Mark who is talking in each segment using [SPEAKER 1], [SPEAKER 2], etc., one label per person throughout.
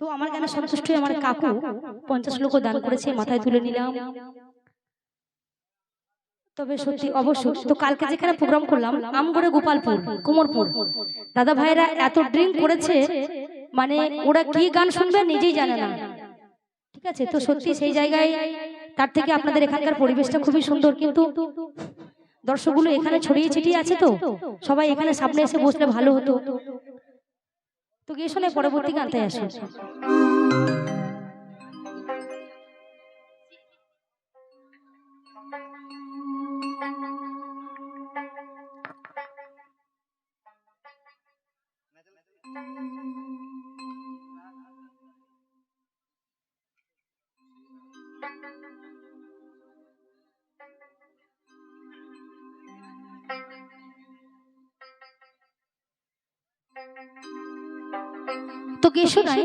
[SPEAKER 1] তো আমার গানে সন্তুষ্ট আমার কাকু পঞ্চাশ লোক দান করেছে মাথায় তুলে নিলাম। তবে সত্যি অবশ্যই তো কালকে যেখানে প্রোগ্রাম করলাম আমগড়ে গোপালপুর কুমোরপুর। দাদা ভাইরা এত ড্রিঙ্ক করেছে মানে ওরা কি গান শুনবে নিজেই জানে না। ঠিক আছে তো সত্যি সেই জায়গায় তার থেকে আপনাদের এখানকার পরিবেশটা খুবই সুন্দর কিন্তু দর্শকগুলো এখানে ছড়িয়ে ছিটিয়ে আছে তো। সবাই এখানে সামনে এসে বসলে ভালো হতো। তো গিয়ে শোনে পরবর্তী গানটাই আসো তো কে শোনায়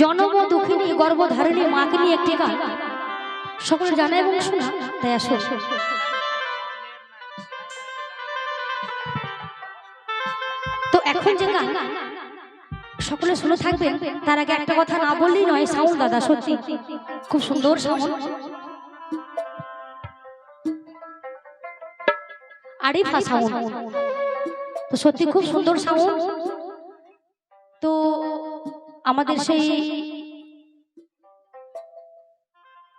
[SPEAKER 1] জনম দুঃখিনী গর্ভধারিণী মাকে নিয়ে একটি গান। সকলে জানে এবং শোনা, তাই আসো। তো এখন যে গান, সকলে শুনে থাকবেন, তার আগে একটা কথা না বললেই নয়, সাউন্ড দাদা, সত্যি। খুব সুন্দর সাউন্ড। আরিফা সাউন্ড। তো সত্যি খুব সুন্দর সাউন্ড। আমাদের সেই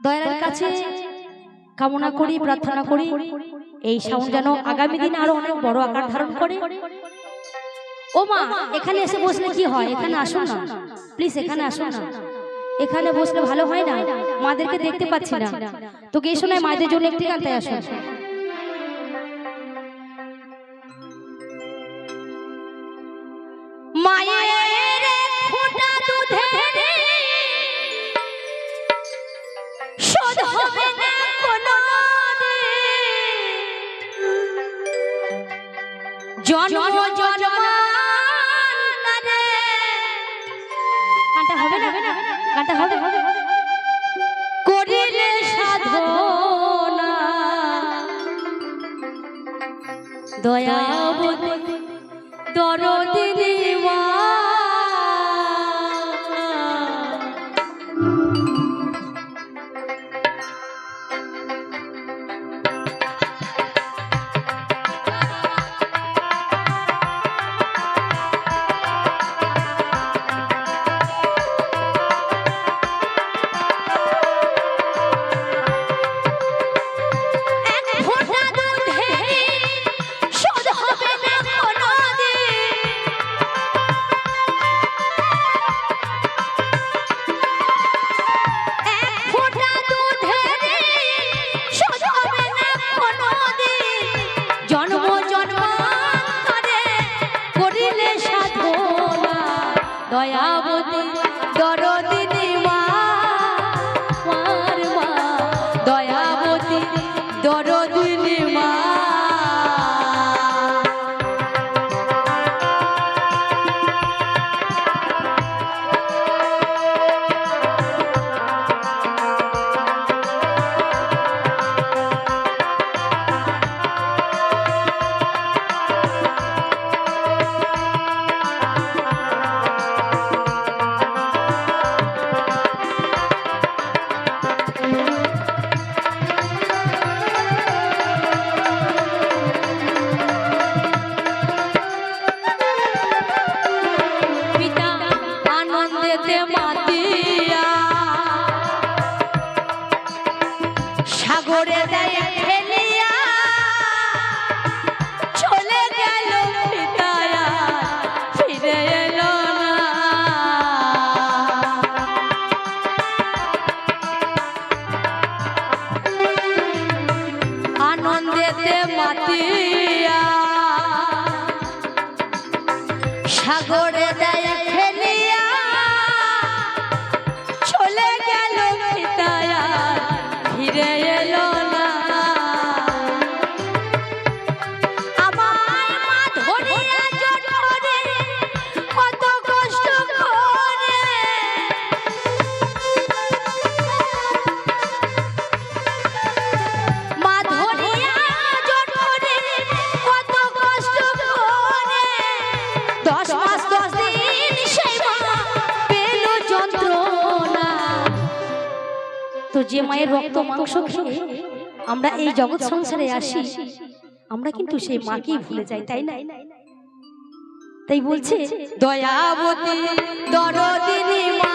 [SPEAKER 1] দয়ার কাছে কামনা করি প্রার্থনা করি। এই সাউন্ড যেন আগামী দিনে আরও অনেক বড় আকার ধারণ করে। ও মা এখানে এসে বসলে কি হয়? এখানে আসুন না। প্লিজ এখানে আসুন না। এখানে বসলে ভালো হয় না। মাদেরকে দেখতে পাচ্ছি না। তো কে শোনায় মায়েদের জন্য একটি গান তাই আসুন দয়াবতী দরদিনী মা। তো যে মায়ের রক্ত মাংস খেয়ে আমরা এই জগৎ সংসারে আসি, আমরা কিন্তু সেই মাকেই ভুলে যাই, তাই না? তাই বলছে, দয়াবতী দরদিনী মা।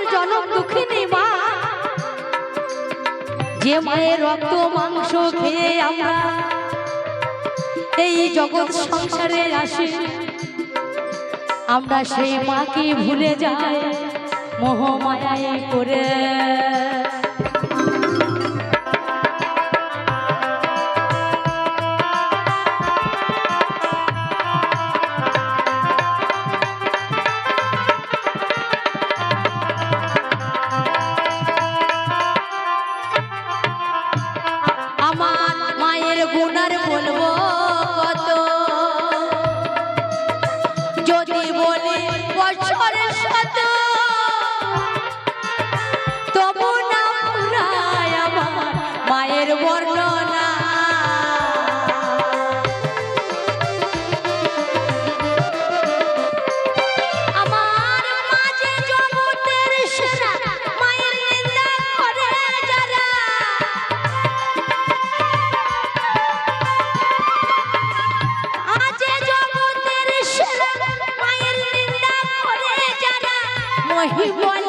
[SPEAKER 1] আমার জনম দুঃখিনী মা। যে মায়ের রক্ত, মাংস খেয়ে আমরা এই জগৎ সংসারে আসি, আমরা সেই মাকে ভুলে যাই, মোহ মায়ায় করে I Hebrew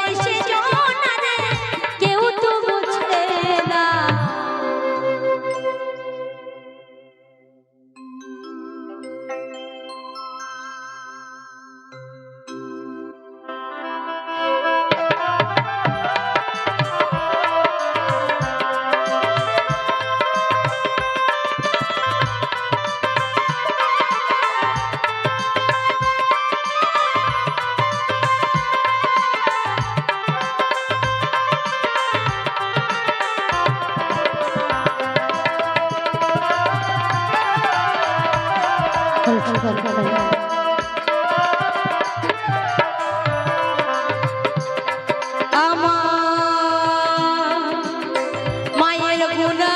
[SPEAKER 1] আমার মায়ের গুণা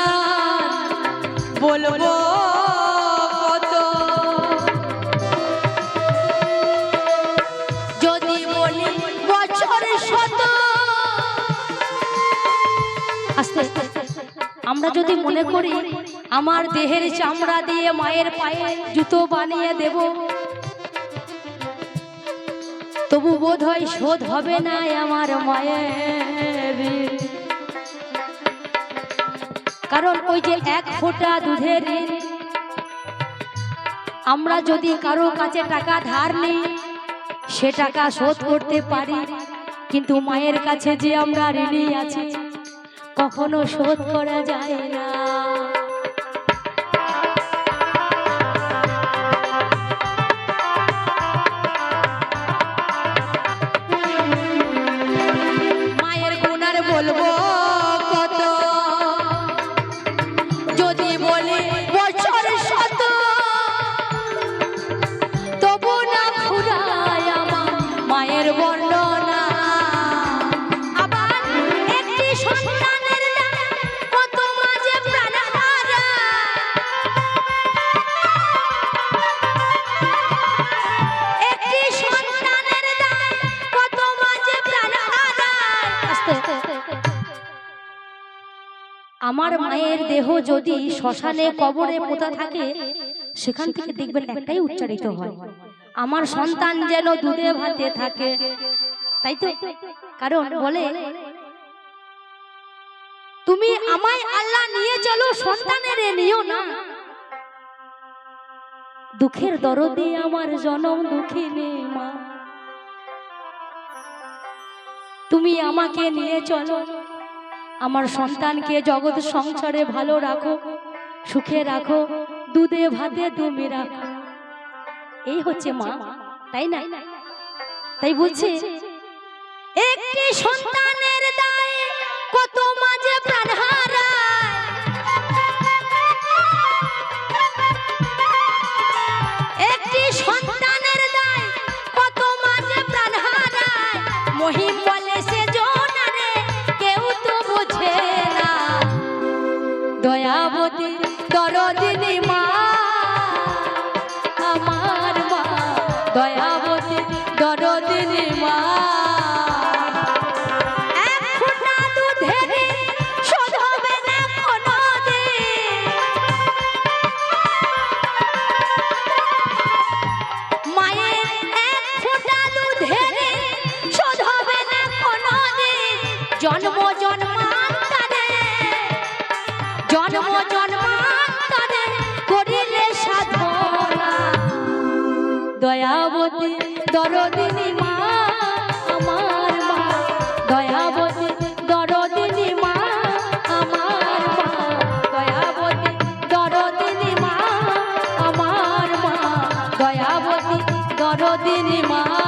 [SPEAKER 1] বলব আমরা যদি মনে করি আমার দেহের চামড়া দিয়ে মায়ের পায়ে জুতো বানিয়ে দেব। তবু বোধ হয় শোধ হবে না আমার মায়ের কারণ ওই যে এক ফোঁটা দুধের আমরা যদি কারও কাছে টাকা ধার নিই, সে টাকা শোধ করতে পারি। কিন্তু মায়ের কাছে যে আমরা ঋণী আছি, কখনো শোধ করা যায় না। আমার মায়ের দেহ যদি শ্মশানে কবরে পোতা থাকে, সেখান থেকে দেখবেন একটাই উচ্চারিত হয়। আমার সন্তান যেন দুধে ভাতে থাকে। তাই তো? কারণ বলে, তুমি আমায় আল্লাহ নিয়ে চলো, সন্তানের নিও না। দুঃখের দরদে আমার জনম দুঃখিনী মা। তুমি আমাকে নিয়ে চলো। আমার সন্তানকে জগৎ সংসারে ভালো রাখো, সুখে রাখো, দুধে ভাতে তুমি রাখো। এই হচ্ছে মা, তাই না? তাই বলছে, একটি সন্তানের জন্ম জন্মান্তরে জন্ম জন্মান্তরে করিলে সাধনা। দয়াবতী দরদিনী মা, আমার মা। দয়াবতী দরদিনী মা, আমার মা। দয়াবতী দরদিনী মা, আমার মা। দয়াবতী দরদিনী মা।